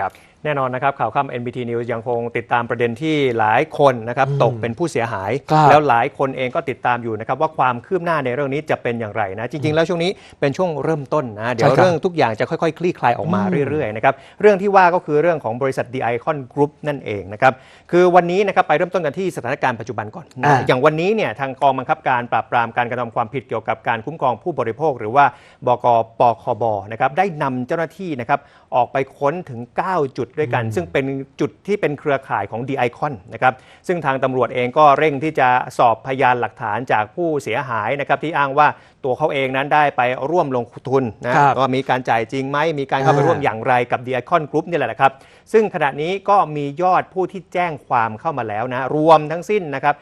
ครับแน่นอนนะครับข่าวค่ำ NBT News ยังคงติดตามประเด็นที่หลายคนนะครับตกเป็นผู้เสียหายครับแล้วหลายคนเองก็ติดตามอยู่นะครับว่าความคืบหน้าในเรื่องนี้จะเป็นอย่างไรนะจริง ๆ แล้วช่วงนี้เป็นช่วงเริ่มต้นนะเดี๋ยวใช่ครับเรื่องทุกอย่างจะค่อยๆ คลี่คลายออกมาเรื่อยๆนะครับเรื่องที่ว่าก็คือเรื่องของบริษัท The Icon Group นั่นเองนะครับคือวันนี้นะครับไปเริ่มต้นกันที่สถานการณ์ปัจจุบันก่อนนะอ่าอย่างวันนี้เนี่ยทางกองบังคับการปราบปรามการกระทำความผิดเกี่ยวกับการคุ้มครองผู้บริโภค หรือว่าบกปคบนะครับได้นำเจ้าหน้าที่นะครับออกไปค้นถึง9 จุดด้วยกัน ซึ่งเป็นจุดที่เป็นเครือข่ายของ The Icon นะครับซึ่งทางตำรวจเองก็เร่งที่จะสอบพยานหลักฐานจากผู้เสียหายนะครับที่อ้างว่าตัวเขาเองนั้นได้ไปร่วมลงทุนนะครับว่ามีการจ่ายจริงไหมมีการเข้าไปอ่าร่วมอย่างไรกับ The Icon Group นี่แหละนะครับ ซึ่งขณะนี้ก็มียอดผู้ที่แจ้งความเข้ามาแล้วนะรวมทั้งสิ้นนะครับ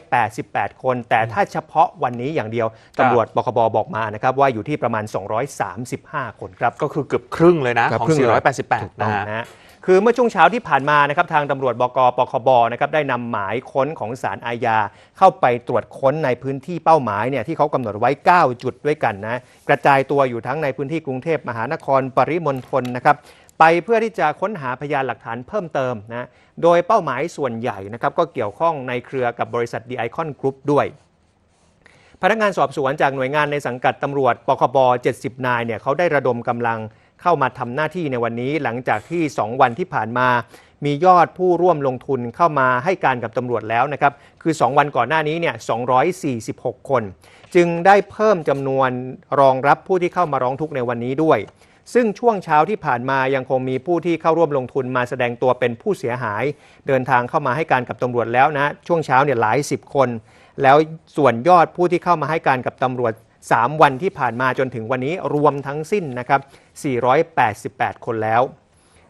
488 คน แต่ถ้าเฉพาะวันนี้อย่างเดียวครับตำรวจบคบบอกมานะครับว่าอยู่ที่ประมาณ 235 คนครับก็คือเกือบครึ่งเลยนะเกือบของครึ่งเลย488ถูกต้นะองฮะนะฮะคือเมื่อช่วงเช้าที่ผ่านมานะครับทางตำรวจบกปคบนะครับได้นำหมายค้นของศาลอาญาเข้าไปตรวจค้นในพื้นที่เป้าหมายเนี่ยที่เขากำหนดไว้ 9 จุดด้วยกันนะกระจายตัวอยู่ทั้งในพื้นที่กรุงเทพมหานครปริมณฑลนะครับไปเพื่อที่จะค้นหาพยานหลักฐานเพิ่มเติมนะโดยเป้าหมายส่วนใหญ่นะครับก็เกี่ยวข้องในเครือกับบริษัท The Icon Group ด้วยพนักงานสอบสวนจากหน่วยงานในสังกัดตำรวจปคบ 70 นายเนี่ยเขาได้ระดมกำลัง เข้ามาทำหน้าที่ในวันนี้หลังจากที่ 2 วันที่ผ่านมา มียอดผู้ร่วมลงทุนเข้ามาให้การกับตำรวจแล้วนะครับ คือ 2 วันก่อนหน้านี้เนี่ย 246 คน จึงได้เพิ่มจำนวนรองรับผู้ที่เข้ามาร้องทุกข์ในวันนี้ด้วย ซึ่งช่วงเช้าที่ผ่านมายังคงมีผู้ที่เข้าร่วมลงทุนมาแสดงตัวเป็นผู้เสียหาย เดินทางเข้ามาให้การกับตำรวจแล้วนะ ช่วงเช้าเนี่ยหลายสิบคน แล้วส่วนยอดผู้ที่เข้ามาให้การกับตำรวจ 3 วันที่ผ่านมาจนถึงวันนี้รวมทั้งสิ้นนะครับ 488 คนแล้ว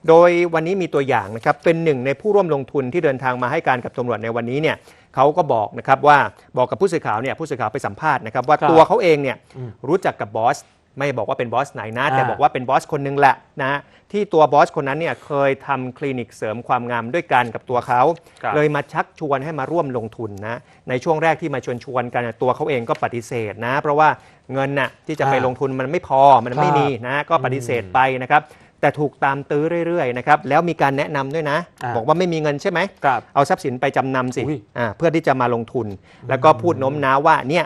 โดยวันนี้มีตัวอย่างนะครับ เป็นหนึ่งในผู้ร่วมลงทุนที่เดินทางมาให้การกับตำรวจในวันนี้เนี่ยเขาก็บอกนะครับว่าบอกกับผู้สื่อข่าวเนี่ยผู้สื่อข่าวไปสัมภาษณ์นะครับว่าครับตัวเขาเองเนี่ยอืมรู้จักกับบอส ไม่บอกว่าเป็นบอสไหนนะ แต่อ่าบอกว่าเป็นบอสคนหนึงแหละนะที่ตัวบอสคนนั้นเนี่ยเคยทำคลินิกเสริมความงามด้วยกันกับตัวเขาครับเลยมาชักชวนให้มาร่วมลงทุนนะในช่วงแรกที่มาชวนชวนๆกันน่ะตัวเขาเองก็ปฏิเสธนะ เพราะว่าเงินน่ะที่จะไปอ่าลงทุนมันไม่พอมันไม่ครับมีนะก็ปฏิเสธไปนะครับแต่ถูกตามตื้อเรื่อยๆนะครับแล้วมีการแนะนำด้วยนะอ่าบอกว่าไม่มีเงินใช่ไหมครับเอาทรัพย์สินไปจำนำสิอุ้ยอ่าเพื่อที่จะมาลงทุน แล้วก็พูดโน้มน้าวว่าเนี่ย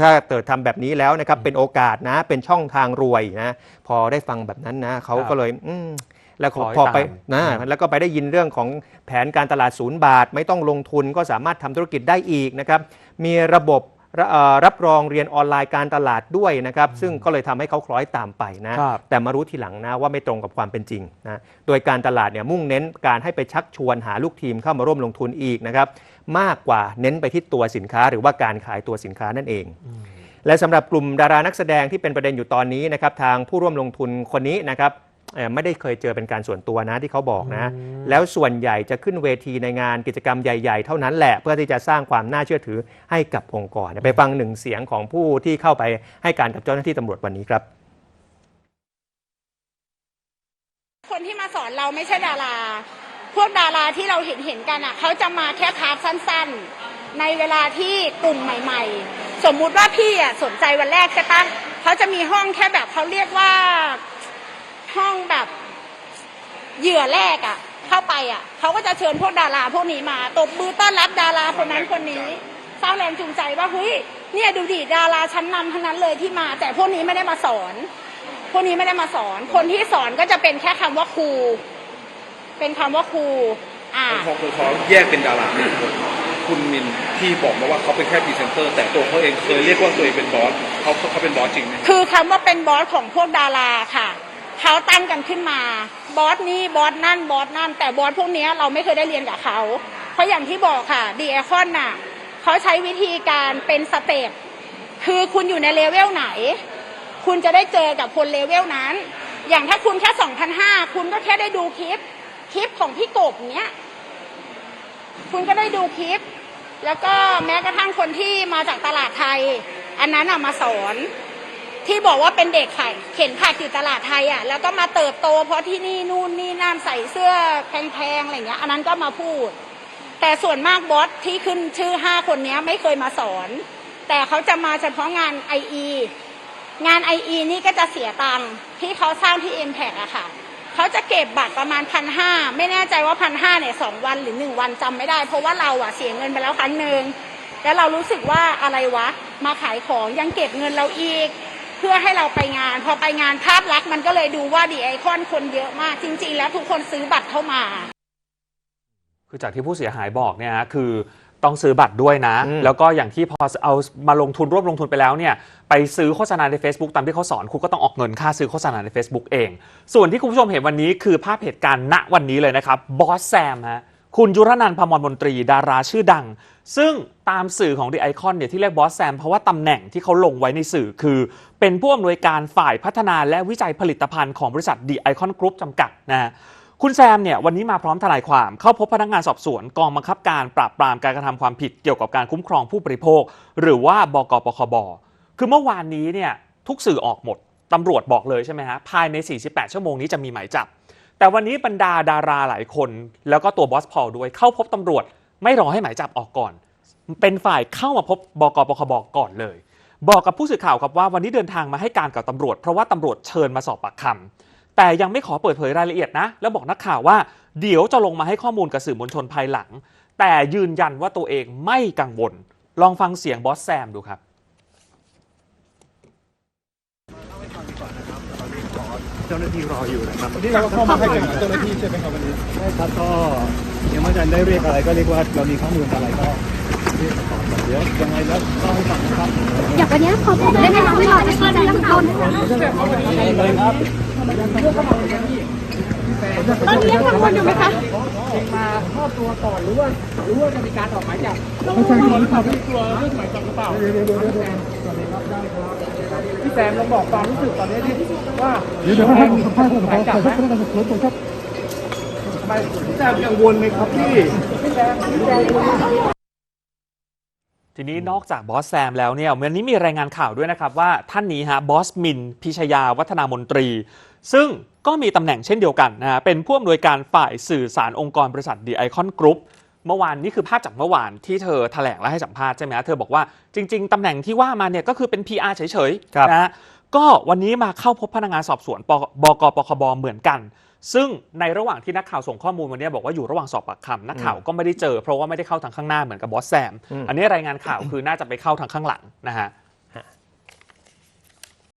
ถ้าเกิดทำแบบนี้แล้วนะครับเป็นโอกาสนะ เป็นช่องทางรวยนะ พอได้ฟังแบบนั้นนะเขาครับก็เลยอืมแล้วพอคอยพอไปตามนะอืมแล้วก็ไปได้ยินเรื่องของแผนการตลาดศูนย์บาท ไม่ต้องลงทุนก็สามารถทำธุรกิจได้อีกนะครับ มีระบบระเอ่อรับรองเรียนออนไลน์การตลาดด้วยนะครับ ซึ่งก็เลยทำให้เขาคล้อยตามไปนะ ครับ แต่มารู้ทีหลังนะว่าไม่ตรงกับความเป็นจริงนะ โดยการตลาดเนี่ยมุ่งเน้นการให้ไปชักชวนหาลูกทีมเข้ามาร่วมลงทุนอีกนะครับ มากกว่าเน้นไปที่ตัวสินค้า หรือว่าการขายตัวสินค้านั่นเอง และสำหรับกลุ่มดารานักแสดงที่เป็นประเด็นอยู่ตอนนี้นะครับทางผู้ร่วมลงทุนคนนี้นะครับเอ่อไม่ได้เคยเจอเป็นการส่วนตัวนะที่เขาบอกนะ แล้วส่วนใหญ่จะขึ้นเวทีในงานกิจกรรมใหญ่ๆ เท่านั้นแหละเพื่อที่จะสร้างความน่าเชื่อถือให้กับองค์กร ไปฟังหนึ่งเสียงของผู้ที่เข้าไปให้การกับเจ้าหน้าที่ตำรวจวันนี้ครับ คนที่มาสอนเราไม่ใช่ดารา พวกดาราที่เราเห็นเห็นๆกันอะเขาจะมาแค่พาร์ทสั้นๆ ในเวลาที่กลุ่มใหม่ ๆ สมมุติว่าพี่อะสนใจวันแรกใช่ปะเขาจะมีห้องแค่แบบเขาเรียกว่าห้องแบบเหยื่อแรกอะ เข้าไปอะเขาก็จะเชิญพวกดาราพวกนี้มาตบมือต้อนรับดาราคนนั้นคนนี้สร้างแรงจูงใจว่าเฮ้ยเนี่ยดูดิดาราชั้นนำทั้งนั้นเลยที่มา แต่พวกนี้ไม่ได้มาสอน พวกนี้ไม่ได้มาสอน คนที่สอนก็จะเป็นแค่คำว่าครู เป็นคำว่าครูอ่า พอคือเขาแยกเป็นดาราหนึ่งคนคุณมินที่บอกมาว่าเขาเป็นแค่พรีเซนเตอร์ แต่ตัวเขาเองเคยเรียกว่าตัวเองเป็นบอสเขาเขาเป็นบอสจริงไหมคือคำว่าเป็นบอสของพวกดาราค่ะ เขาตั้งกันขึ้นมา บอสนี้บอสนั่นบอสนั่น แต่บอสพวกเนี้ยเราไม่เคยได้เรียนกับเขา เพราะอย่างที่บอกค่ะดีแอคอนน่ะเขาใช้วิธีการเป็นสเต็ปคือคุณอยู่ในเลเวลไหน คุณจะได้เจอกับคนเลเวลนั้น อย่างถ้าคุณแค่ 2,500 คุณก็แค่ได้ดูคลิป คลิปของพี่กบเนี้ย คุณก็ได้ดูคลิป แล้วก็แม้กระทั่งคนที่มาจากตลาดไทย อันนั้นอะมาสอนที่บอกว่าเป็นเด็กขายเข็นผักอยู่ตลาดไทยอะแล้วก็มาเติบโต เพราะที่นี่นู่นนี่นั่นใส่เสื้อแพงๆอะไรเงี้ย อันนั้นก็มาพูด แต่ส่วนมากบอสที่ขึ้นชื่อห้าคนเนี้ยไม่เคยมาสอน แต่เขาจะมาเฉพาะงาน IE งาน IE นี่ก็จะเสียตังค์ที่เขาสร้างที่ m p a c อะค่ะ เขาจะเก็บบัตรประมาณพันห้าไม่แน่ใจว่าพันห้าเนี่ยสองวันหรือหนึ่งวันจำไม่ได้ เพราะว่าเราอะเสียเงินไปแล้วครั้งหนึ่งแล้วเรารู้สึกว่าอะไรวะ มาขายของยังเก็บเงินเราอีก เพื่อให้เราไปงาน พอไปงานภาพลักษณ์มันก็เลยดูว่าดีไอคอนคนเยอะมากจริง ๆ แล้วทุกคนซื้อบัตรเข้ามา คือจากที่ผู้เสียหายบอกเนี่ยนะคือ ต้องซื้อบัตรด้วยนะอืมแล้วก็อย่างที่พอเอามาลงทุนร่วมลงทุนไปแล้วเนี่ยไปซื้อโฆษณาใน Facebook ตามที่เขาสอนคุณก็ต้องออกเงินค่าซื้อโฆษณาใน Facebook เอง ส่วนที่คุณผู้ชมเห็นวันนี้คือภาพเหตุการณ์ณวันนี้เลยนะครับบอสแซมฮะคุณยุรนันท์พมรมนตรีดาราชื่อดัง ซึ่งตามสื่อของ The Icon เนี่ยที่เรียกบอสแซม เพราะว่าตำแหน่งที่เขาลงไว้ในสื่อคือ เป็นผู้อำนวยการฝ่ายพัฒนาและวิจัยผลิตภัณฑ์ของบริษัท The Icon Group จำกัดนะฮะ คุณแซมเนี่ยวันนี้มาพร้อมทนายความ เข้าพบพนักงานสอบสวนกองบังคับการปราบปรามการกระทำความผิดเกี่ยวกับการคุ้มครองผู้บริโภค หรือว่าบกปคบคือเมื่อวานนี้เนี่ยทุกสื่อออกหมดตำรวจบอกเลยใช่ไหมฮะภายใน 48 ชั่วโมงนี้จะมีหมายจับ แต่วันนี้บรรดาดาราหลายคน แล้วก็ตัวบอสพอลด้วยเข้าพบตำรวจไม่รอให้หมายจับออกก่อน เป็นฝ่ายเข้ามาพบบกปคบก่อนเลย บอกกับผู้สื่อข่าวครับว่าวันนี้เดินทางมาให้การกับตำรวจ เพราะว่าตำรวจเชิญมาสอบปากคำ แต่ยังไม่ขอเปิดเผยรายละเอียดนะ แล้วบอกนักข่าวว่า เดี๋ยวจะลงมาให้ข้อมูลกับสื่อมวลชนภายหลัง แต่ยืนยันว่าตัวเองไม่กังวล ลองฟังเสียงบอสแซมดูครับเจ้าหน้าที่รออยู่นะครับที่เราเข้ามาให้กับเจ้าหน้าที่ใช่ไหมครับวันนี้ใช่ครับก็ยังไม่ทันได้เรียกอะไรก็เรียกว่าเรามีข้อมูลอะไรก็เรียกมาก่อนเดี๋ยวยังไงแล้วเล่าให้ฟังนะครับอย่างวันนี้พอพูดได้ไหมคะว่าเราจะชี้แจงทุกคนเลยครับ ตอนนี้ยังกังวลอยู่ไหมคะไม่ใช่คนขับไม่กลัวเรื่องหมายจับหรือเปล่าเดี๋ยวเดี๋ยวเดี๋ยวเดี๋ยวสวัสดีครับได้ครับพี่แซมลองบอกความรู้สึกตอนนี้ที่ว่าเดี๋ยวเดี๋ยวให้ผมสัมภาษณ์ผมขอขอพนักงานสอบสวนผมครับทำไมพี่แซมกังวลไหมครับพี่พี่แซมพี่แซมกังวลไหมทีนี้นอกจากบอสแซมแล้วเนี่ยวันนี้มีรายงานข่าวด้วยนะครับว่าท่านนี้ฮะบอสมินพิชยาวัฒนามนตรี ซึ่งก็มีตำแหน่งเช่นเดียวกันนะฮะเป็นผู้อำนวยการฝ่ายสื่อสารองค์กรบริษัท The Icon Group เมื่อวานนี่คือภาพจากเมื่อวานที่เธอแถลงและให้สัมภาษณ์ใช่ไหมฮะเธอบอกว่าจริง ๆตำแหน่งที่ว่ามาเนี่ยก็คือเป็น PR เฉยครับๆนะฮะก็วันนี้มาเข้าพบพนักงานสอบสวนปบกปคบเหมือนกัน ซึ่งในระหว่างที่นักข่าวส่งข้อมูลวันนี้บอกว่าอยู่ระหว่างสอบปากคำนักข่าวก็ไม่ได้เจอ เพราะว่าไม่ได้เข้าทางข้างหน้าเหมือนกับบอสแซมอืมอันนี้รายงานข่าวคือน่าจะไปเข้าทางข้างหลังนะฮะ